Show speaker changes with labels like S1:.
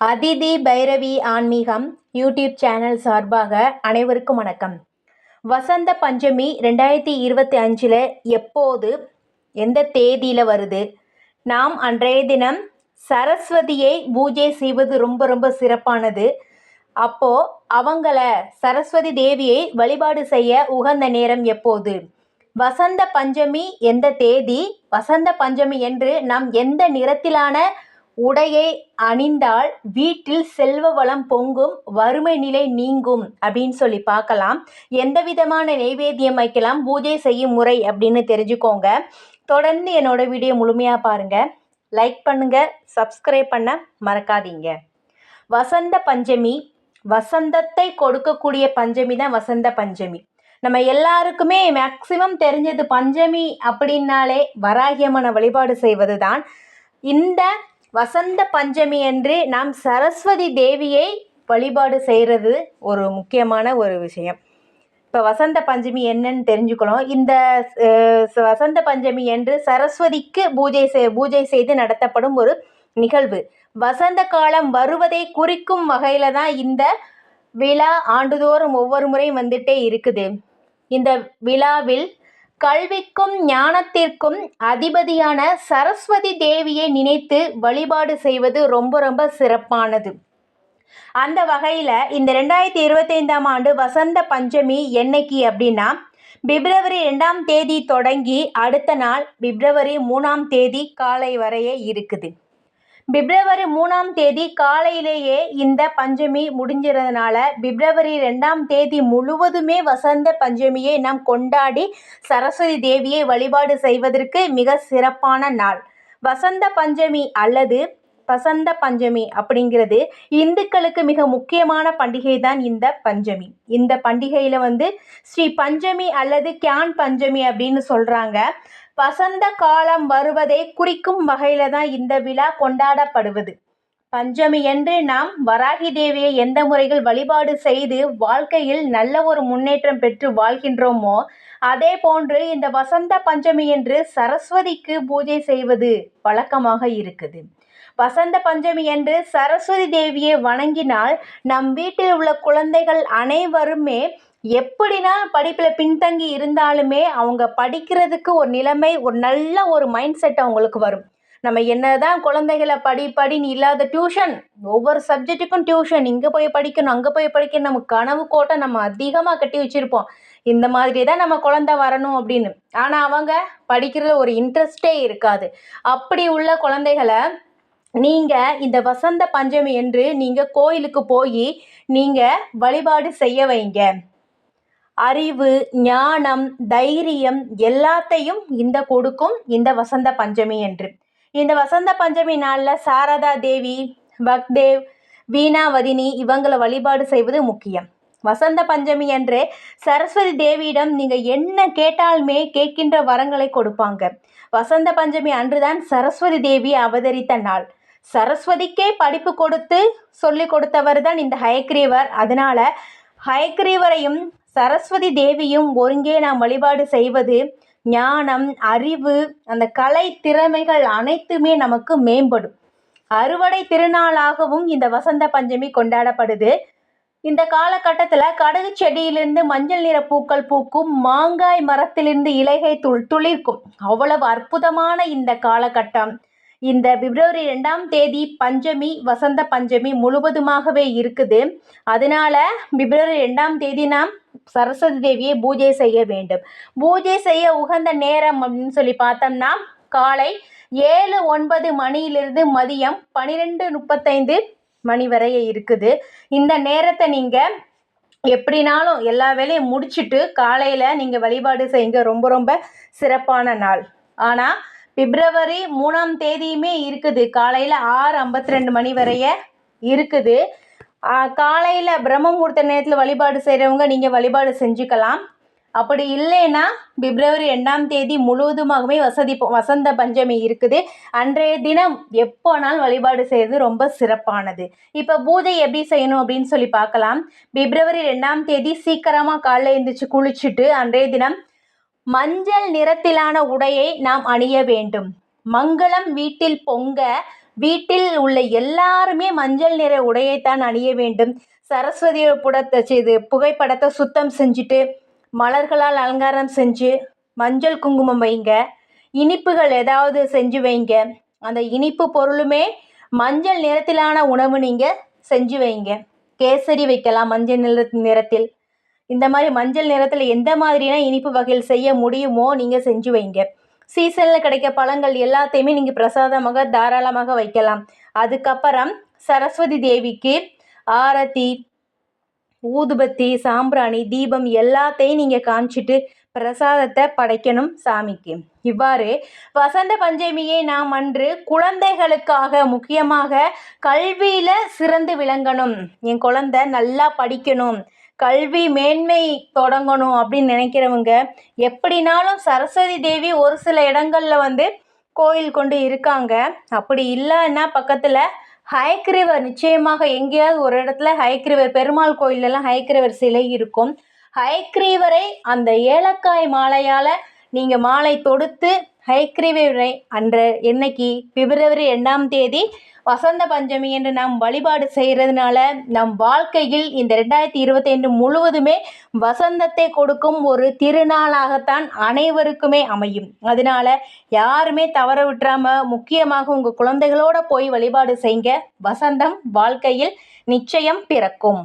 S1: அதிதி பைரவி ஆன்மீகம் YouTube channel சார்பாக அனைவருக்கும் வணக்கம். வசந்த பஞ்சமி ரெண்டாயிரத்தி இருபத்தி அஞ்சில் எப்போது எந்த தேதியில் வருது? நாம் அன்றைய தினம் சரஸ்வதியை பூஜை செய்வது ரொம்ப ரொம்ப சிறப்பானது. அப்போது அவங்கள சரஸ்வதி தேவியை வழிபாடு செய்ய உகந்த நேரம் எப்போது? வசந்த பஞ்சமி எந்த தேதி? வசந்த பஞ்சமி என்று நாம் எந்த நிறத்திலான உடையை அணிந்தால் வீட்டில் செல்வ வளம் பொங்கும் வறுமை நிலை நீங்கும் அப்படின்னு சொல்லி பார்க்கலாம். எந்த விதமான நெய்வேத்தியம் வைக்கலாம்? பூஜை செய்யும் முறை அப்படின்னு தெரிஞ்சுக்கோங்க. தொடர்ந்து என்னோட வீடியோ முழுமையாக பாருங்கள் லைக் பண்ணுங்கள் சப்ஸ்கிரைப் பண்ண மறக்காதீங்க. வசந்த பஞ்சமி வசந்தத்தை கொடுக்கக்கூடிய பஞ்சமி தான் வசந்த பஞ்சமி. நம்ம எல்லாருக்குமே மேக்சிமம் தெரிஞ்சது பஞ்சமி அப்படின்னாலே வராகியம்மனை வழிபாடு செய்வது தான் இந்த வசந்த பஞ்சமி அன்று நாம் சரஸ்வதி தேவியை வழிபாடு செய்கிறது ஒரு முக்கியமான ஒரு விஷயம். இப்போ வசந்த பஞ்சமி என்னன்னு தெரிஞ்சுக்கணும். இந்த வசந்த பஞ்சமி என்று சரஸ்வதிக்கு பூஜை செய் பூஜை செய்து நடத்தப்படும் ஒரு நிகழ்வு. வசந்த காலம் வருவதை குறிக்கும் வகையில் தான் இந்த விழா ஆண்டுதோறும் ஒவ்வொரு முறையும் வந்துட்டே இருக்குது. இந்த விழாவில் கல்விக்கும் ஞானத்திற்கும் அதிபதியான சரஸ்வதி தேவியை நினைத்து வழிபாடு செய்வது ரொம்ப ரொம்ப சிறப்பானது. அந்த வகையில் இந்த ரெண்டாயிரத்தி இருபத்தைந்தாம் ஆண்டு வசந்த பஞ்சமி என்னைக்கு அப்படின்னா பிப்ரவரி ரெண்டாம் தேதி தொடங்கி அடுத்த நாள் பிப்ரவரி மூணாம் தேதி காலை வரையே இருக்குது. பிப்ரவரி மூணாம் தேதி காலையிலேயே இந்த பஞ்சமி முடிஞ்சிறதுனால பிப்ரவரி ரெண்டாம் தேதி முழுவதுமே வசந்த பஞ்சமியை நாம் கொண்டாடி சரஸ்வதி தேவியை வழிபாடு செய்வதற்கு மிக சிறப்பான நாள். வசந்த பஞ்சமி அல்லது வசந்த பஞ்சமி அப்படிங்கிறது இந்துக்களுக்கு மிக முக்கியமான பண்டிகை தான் இந்த பஞ்சமி. இந்த பண்டிகையில் வந்து ஸ்ரீ பஞ்சமி அல்லது கியான் பஞ்சமி அப்படின்னு சொல்கிறாங்க வசந்த காலம் வருவதை குறிக்கும் வகையில தான் இந்த விழா கொண்டாடப்படுவது. பஞ்சமி என்று நாம் வராகி தேவியை எந்த முறையில் வழிபாடு செய்து வாழ்க்கையில் நல்ல ஒரு முன்னேற்றம் பெற்று வாழ்கின்றோமோ அதே போன்று இந்த வசந்த பஞ்சமி என்று சரஸ்வதிக்கு பூஜை செய்வது வழக்கமாக இருக்குது. வசந்த பஞ்சமி என்று சரஸ்வதி தேவியை வணங்கினால் நம் வீட்டில் உள்ள குழந்தைகள் அனைவருமே எப்படினா படிப்பில் பின்தங்கி இருந்தாலுமே அவங்க படிக்கிறதுக்கு ஒரு நிலைமை ஒரு நல்ல ஒரு மைண்ட் செட் அவங்களுக்கு வரும். நம்ம என்ன தான் குழந்தைகளை படி படின்னு இல்லாத டியூஷன் ஒவ்வொரு சப்ஜெக்ட்டுக்கும் டியூஷன் இங்கே போய் படிக்கணும் அங்கே போய் படிக்கணும் நம்ம கனவு கோட்டை நம்ம அதிகமாக கட்டி வச்சுருப்போம். இந்த மாதிரி தான் நம்ம குழந்த வரணும் அப்படின்னு. ஆனால் அவங்க படிக்கிறதுல ஒரு இன்ட்ரெஸ்டே இருக்காது. அப்படி உள்ள குழந்தைகளை நீங்கள் இந்த வசந்த பஞ்சமி என்று நீங்கள் கோயிலுக்கு போய் நீங்கள் வழிபாடு செய்ய வைங்க. அறிவு ஞானம் தைரியம் எல்லாத்தையும் இந்த கொடுக்கும் இந்த வசந்த பஞ்சமி என்று. இந்த வசந்த பஞ்சமி நாளில் சாரதா தேவி பக்தேவ் வீணாவதினி இவங்களை வழிபாடு செய்வது முக்கியம். வசந்த பஞ்சமி என்று சரஸ்வதி தேவியிடம் நீங்கள் என்ன கேட்டாலுமே கேட்கின்ற வரங்களை கொடுப்பாங்க. வசந்த பஞ்சமி அன்றுதான் சரஸ்வதி தேவி அவதரித்த நாள். சரஸ்வதிக்கே படிப்பு கொடுத்து சொல்லி கொடுத்தவர் தான் இந்த ஹயக்ரீவர். அதனால ஹயக்ரீவரையும் சரஸ்வதி தேவியும் ஒருங்கே நாம் வழிபாடு செய்வது ஞானம் அறிவு அந்த கலை திறமைகள் அனைத்துமே நமக்கு மேம்படும். அறுவடை திருநாளாகவும் இந்த வசந்த பஞ்சமி கொண்டாடப்படுது. இந்த காலகட்டத்தில் கடுகு செடியிலிருந்து மஞ்சள் நிற பூக்கள் பூக்கும் மாங்காய் மரத்திலிருந்து இலைகை துள் துளிர்க்கும். அவ்வளவு அற்புதமான இந்த காலகட்டம். இந்த பிப்ரவரி ரெண்டாம் தேதி பஞ்சமி வசந்த பஞ்சமி முழுவதுமாகவே இருக்குது. அதனால பிப்ரவரி ரெண்டாம் தேதி நாம் சரஸ்வதி தேவியை பூஜை செய்ய வேண்டும். பூஜை செய்ய உகந்த நேரம் அப்படின்னு சொல்லி பார்த்தோம்னா காலை ஏழு ஒன்பது மணியிலிருந்து மதியம் பன்னிரெண்டு முப்பத்தைந்து மணி வரைய இருக்குது. இந்த நேரத்தை நீங்கள் எப்படினாலும் எல்லா வேலையும் முடிச்சுட்டு காலையில் நீங்கள் வழிபாடு செய்யுங்க. ரொம்ப ரொம்ப சிறப்பான நாள். ஆனால் பிப்ரவரி மூணாம் தேதியுமே இருக்குது. காலையில் ஆறு ஐம்பத்தி ரெண்டு மணி வரைய இருக்குது. காலையில் பிரம்ம முகூர்த்த நேரத்தில் வழிபாடு செய்கிறவங்க நீங்கள் வழிபாடு செஞ்சுக்கலாம். அப்படி இல்லைன்னா பிப்ரவரி ரெண்டாம் தேதி முழுவதுமாகவே வசதி வசந்த பஞ்சமி இருக்குது. அன்றைய தினம் எப்போனாலும் வழிபாடு செய்கிறது ரொம்ப சிறப்பானது. இப்போ பூஜை எப்படி செய்யணும் அப்படின்னு சொல்லி பார்க்கலாம். பிப்ரவரி ரெண்டாம் தேதி சீக்கிரமாக காலைல எழுந்திரிச்சு குளிச்சுட்டு அன்றைய தினம் மஞ்சள் நிறத்திலான உடையை நாம் அணிய வேண்டும். மங்களம் வீட்டில் பொங்க வீட்டில் உள்ள எல்லாருமே மஞ்சள் நிற உடையைத்தான் அணிய வேண்டும். சரஸ்வதி புடத்தை செய்து புகைப்படத்தை சுத்தம் செஞ்சுட்டு மலர்களால் அலங்காரம் செஞ்சு மஞ்சள் குங்குமம் வைங்க. இனிப்புகள் ஏதாவது செஞ்சு வைங்க. அந்த இனிப்பு பொருளுமே மஞ்சள் நிறத்திலான உணவு நீங்கள் செஞ்சு வைங்க. கேசரி வைக்கலாம் மஞ்சள் நிற நிறத்தில். இந்த மாதிரி மஞ்சள் நிறத்தில் எந்த மாதிரியான இனிப்பு வகைகள் செய்ய முடியுமோ நீங்கள் செஞ்சு வைங்க. சீசனில் கிடைக்க பழங்கள் எல்லாத்தையுமே நீங்கள் பிரசாதமாக தாராளமாக வைக்கலாம். அதுக்கப்புறம் சரஸ்வதி தேவிக்கு ஆரத்தி ஊதுபத்தி சாம்பிராணி தீபம் எல்லாத்தையும் நீங்கள் காமிச்சிட்டு பிரசாதத்தை படைக்கணும் சாமிக்கு. இவ்வாறு வசந்த பஞ்சமியை நாம் அன்று குழந்தைகளுக்காக முக்கியமாக கல்வியில் சிறந்து விளங்கணும். என் குழந்தை நல்லா படிக்கணும். கல்வி மேன்மை தொடங்கணும் அப்படின்னு நினைக்கிறவங்க எப்படினாலும் சரஸ்வதி தேவி ஒரு சில இடங்களில் வந்து கோயில் கொண்டு இருக்காங்க. அப்படி இல்லைன்னா பக்கத்தில் ஹயக்ரிவர் நிச்சயமாக எங்கேயாவது ஒரு இடத்துல ஹயக்ரிவர் பெருமாள் கோயிலெல்லாம் ஹயக்ரிவர் சிலை இருக்கும். ஹயக்ரீவரை அந்த ஏலக்காய் மாலையால் நீங்கள் மாலை தொடுத்து ஹைக்ரீவரை அன்று என்னைக்கு பிப்ரவரி ரெண்டாம் தேதி வசந்த பஞ்சமி என்று நாம் வழிபாடு செய்கிறதுனால நம் வாழ்க்கையில் இந்த ரெண்டாயிரத்தி இருபத்தைந்து முழுவதுமே வசந்தத்தை கொடுக்கும் ஒரு திருநாளாகத்தான் அனைவருக்குமே அமையும். அதனால யாருமே தவற விட்டுறாம முக்கியமாக உங்கள் குழந்தைகளோட போய் வழிபாடு செய்யுங்க வசந்தம் வாழ்க்கையில் நிச்சயம் பிறக்கும்.